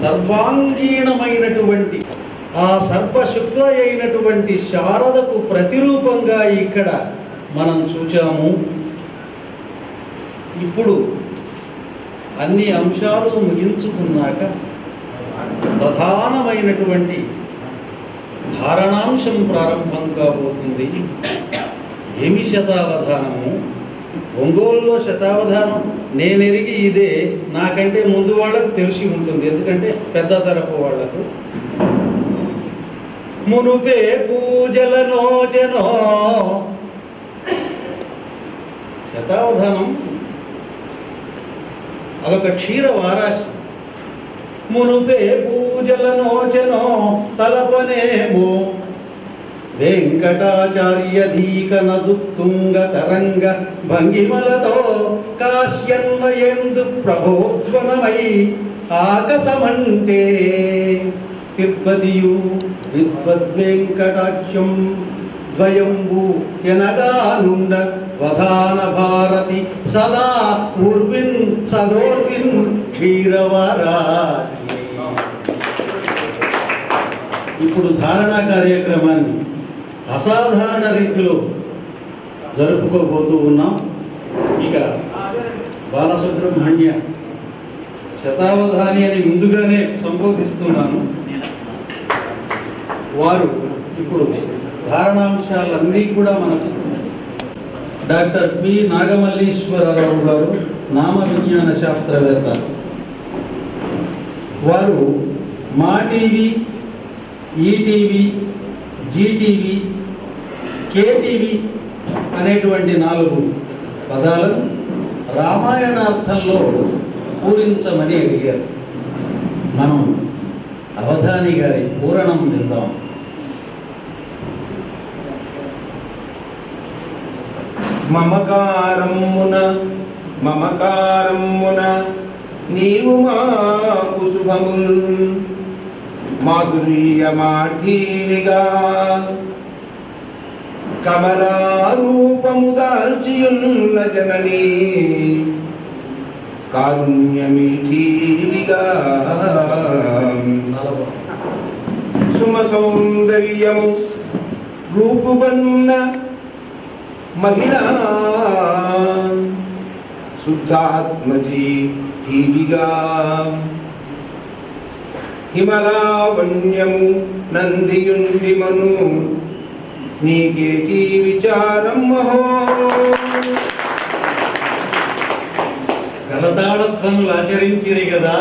సర్వాంగీణమైనటువంటి ఆ సర్వశుక్ల అయినటువంటి శారదకు ప్రతిరూపంగా ఇక్కడ మనం చూచాము. ఇప్పుడు అన్ని అంశాలు ముగించుకున్నాక ప్రధానమైనటువంటి ధారణాంశం ప్రారంభం కాబోతుంది. ఏమి శతావధానము? ఒంగోలులో శతావధానం నేను ఎరిగి ఇదే నాకంటే ముందు వాళ్ళకు తెలిసి ఉంటుంది. ఎందుకంటే పెద్ద తరపు వాళ్ళకు మునుపే పూజల నోజనో శతావధానం అదొక క్షీర వారాసి. మునుపే పూజల నోచనో తలపనేమో. వెంకటాచార్యధీక నదుత్తుంగ తరంగ భంగిమలతో కాశ్యన్మయందు ప్రభోధ్వనమై ఆకసమంటే తిరుపతియు విద్వద్వెంకటాఖ్యం ద్వయంబు ఎనగానుండ వధాన భారతి సదా ఉర్విన్ సదోర్విన్ క్షీరవారాసి ఇప్పుడు ధారణ కార్యక్రమాన్ని అసాధారణ రీతిలో జరుపుకోబోతూ ఉన్నాం. ఇక బాలసుబ్రహ్మణ్య శతావధాని అని ముందుగానే సంబోధిస్తున్నాను. వారు ఇప్పుడు ధారణాంశాలన్నీ కూడా మనకు డాక్టర్ పి. నాగమల్లీశ్వరరావు గారు నామ విజ్ఞాన శాస్త్రవేత్త. వారు మా టీవీ ఈటీవీ జీటీవీ కేటీవీ అనేటువంటి నాలుగు పదాలను రామాయణార్థంలో పూరించమని అడిగారు. మనం అవధాని గారి పూరణం విందాం. మమకారమున మమకారమున నీవు మాకు శుభముల్ మాధుర్యమాఠీనిగా కమలారూపము దాల్చియున్న జననీ. కారుణ్యమీఠీవిగా సుమ సౌందర్యము రూపుగన్న మహిళా. శుద్ధాత్మజీ టీవిగా. హిమలావణ్యము నందియుండి మను నీకేటి విచారం మహో. గలతాళధ్వనులు ఆచరించిరి కదా